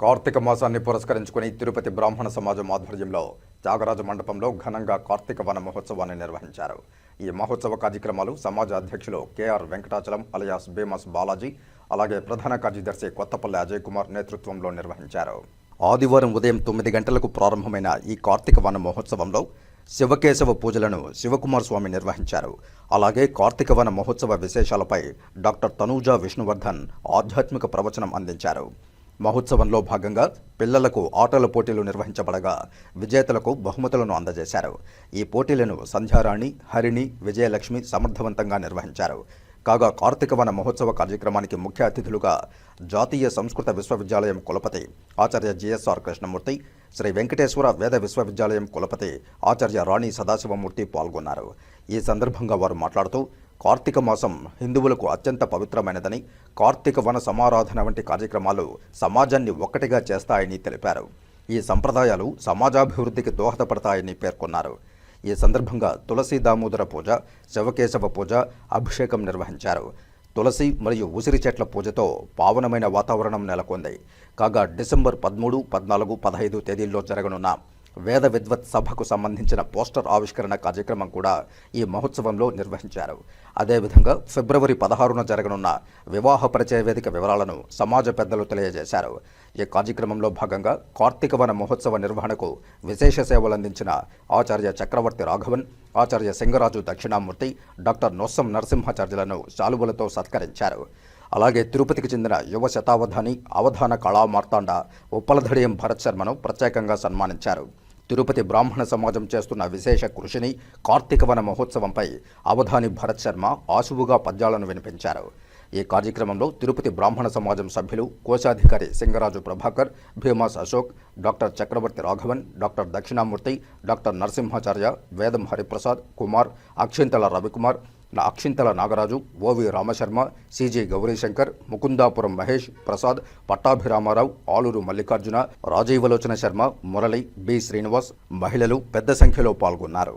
కార్తీక మాసాన్ని పురస్కరించుకుని తిరుపతి బ్రాహ్మణ సమాజం ఆధ్వర్యంలో త్యాగరాజ మండపంలో ఘనంగా కార్తీక వన మహోత్సవాన్ని నిర్వహించారు. ఈ మహోత్సవ కార్యక్రమాలు సమాజ అధ్యక్షులు KR Venkatachalam alias famous Balaji అలాగే ప్రధాన కార్యదర్శి కొత్తపల్లి అజయ్ కుమార్ నేతృత్వంలో నిర్వహించారు. ఆదివారం ఉదయం తొమ్మిది గంటలకు ప్రారంభమైన ఈ కార్తీక వన మహోత్సవంలో శివకేశవ పూజలను శివకుమార్ స్వామి నిర్వహించారు. అలాగే కార్తీక వన మహోత్సవ విశేషాలపై డాక్టర్ తనూజా విష్ణువర్ధన్ ఆధ్యాత్మిక ప్రవచనం అందించారు. మహోత్సవంలో భాగంగా పిల్లలకు ఆటల పోటీలు నిర్వహించబడగా విజేతలకు బహుమతులను అందజేశారు. ఈ పోటీలను సంధ్యారాణి హరిణి విజయలక్ష్మి సమర్థవంతంగా నిర్వహించారు. కాగా కార్తీక వన మహోత్సవ కార్యక్రమానికి ముఖ్య అతిథులుగా జాతీయ సంస్కృత విశ్వవిద్యాలయం కులపతి ఆచార్య జిఎస్ఆర్ కృష్ణమూర్తి శ్రీ వెంకటేశ్వర వేద విశ్వవిద్యాలయం కులపతి ఆచార్య రాణి సదాశివమూర్తి పాల్గొన్నారు. ఈ సందర్భంగా వారు మాట్లాడుతూ కార్తీక మాసం హిందువులకు అత్యంత పవిత్రమైనదని కార్తీక వన సమారాధన వంటి కార్యక్రమాలు సమాజాన్ని ఒక్కటిగా చేస్తాయని తెలిపారు. ఈ సంప్రదాయాలు సమాజాభివృద్ధికి దోహదపడతాయని పేర్కొన్నారు. ఈ సందర్భంగా తులసి దామోదర పూజ శివకేశవ పూజ అభిషేకం నిర్వహించారు. తులసి మరియు ఉసిరి చెట్ల పూజతో పావనమైన వాతావరణం నెలకొంది. కాగా డిసెంబర్ పదమూడు పద్నాలుగు పదహైదు తేదీల్లో జరగనున్న వేద విద్వత్ సభకు సంబంధించిన పోస్టర్ ఆవిష్కరణ కార్యక్రమం కూడా ఈ మహోత్సవంలో నిర్వహించారు. అదేవిధంగా ఫిబ్రవరి పదహారున జరగనున్న వివాహ పరిచయ వేదిక వివరాలను సమాజ పెద్దలు తెలియజేశారు. ఈ కార్యక్రమంలో భాగంగా కార్తీక వన మహోత్సవ నిర్వహణకు విశేష సేవలు అందించిన ఆచార్య చక్రవర్తి రాఘవన్ ఆచార్య సింగరాజు దక్షిణామూర్తి డాక్టర్ నొస్సం నరసింహాచార్యులను శాలువలతో సత్కరించారు. అలాగే తిరుపతికి చెందిన యువ శతావధాని అవధాన కళా మార్తాండ ఉప్పలధడియం భరత్ శర్మను ప్రత్యేకంగా సన్మానించారు. తిరుపతి బ్రాహ్మణ సమాజం చేస్తున్న విశేష కృషిని కార్తీక వన మహోత్సవంపై అవధాని భరత్ శర్మ ఆశువుగా పద్యాలను వినిపించారు. ఈ కార్యక్రమంలో తిరుపతి బ్రాహ్మణ సమాజం సభ్యులు కోశాధికారి Singaraju Prabhakar Bhimas Ashok doctor Chakravarthy Raghavan doctor Dakshinamurthy doctor Narasimhacharya Vedam Hariprasad Kumar Akshintala Ravikumar Akshintala Nagaraju OV Ramasharma CG Gaurishankar Mukundapuram Mahesh Prasad Pattabhiramarao Aluru Mallikarjuna Rajivalochana Sharma Murali B Srinivas మహిళలు పెద్ద సంఖ్యలో పాల్గొన్నారు.